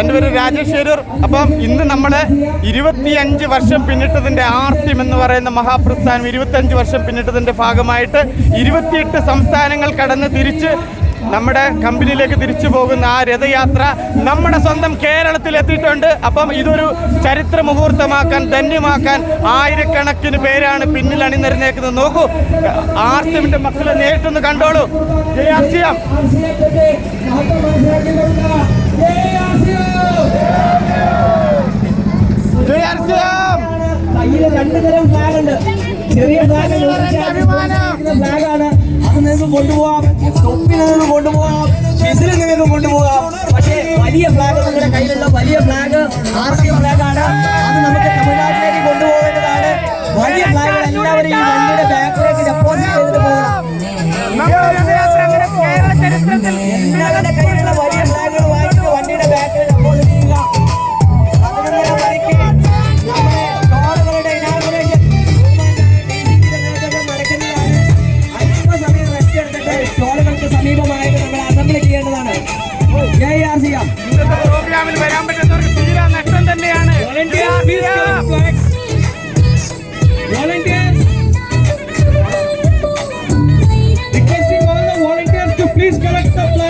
എന്റെ പേര് രാജേഷ് അപ്പം ഇന്ന് നമ്മൾ ഇരുപത്തിയഞ്ച് വർഷം പിന്നിട്ടതിന്റെ ആർസ്യം എന്ന് പറയുന്ന മഹാപ്രസ്ഥാനം ഇരുപത്തിയഞ്ച് വർഷം പിന്നിട്ടതിന്റെ ഭാഗമായിട്ട് ഇരുപത്തിയെട്ട് സംസ്ഥാനങ്ങൾ കടന്ന് തിരിച്ച് നമ്മുടെ കമ്പനിയിലേക്ക് തിരിച്ചു പോകുന്ന ആ രഥയാത്ര നമ്മുടെ സ്വന്തം കേരളത്തിൽ എത്തിയിട്ടുണ്ട്. അപ്പം ഇതൊരു ചരിത്ര മുഹൂർത്തമാക്കാൻ ധന്യമാക്കാൻ ആയിരക്കണക്കിന് പേരാണ് പിന്നിൽ അണിനിരന്നേക്കുന്നത്. നോക്കൂ ആർസിഎമ്മിന്റെ മക്കളെ നേരിട്ടൊന്ന് കണ്ടോളൂ. ജയ തരം ഫ്ലാഗ് ഉണ്ട്. ചെറിയ ഫ്ലാഗ് ഫ്ലാഗ് ആണ്. അത് നിങ്ങൾക്ക് കൊണ്ടുപോകാം തൊപ്പി നിങ്ങൾക്ക് കൊണ്ടുപോകാം നിങ്ങൾക്ക് കൊണ്ടുപോകാം പക്ഷേ വലിയ ഫ്ലാഗ് നിങ്ങളുടെ കയ്യിലുള്ള വലിയ ഫ്ലാഗ് ആർ സി ഫ്ലാഗ് ആണ്. അത് നമുക്ക് ആർ ഇന്നത്തെ പ്രോഗ്രാമിൽ വരാൻ പറ്റുന്നവർക്ക് തീരാ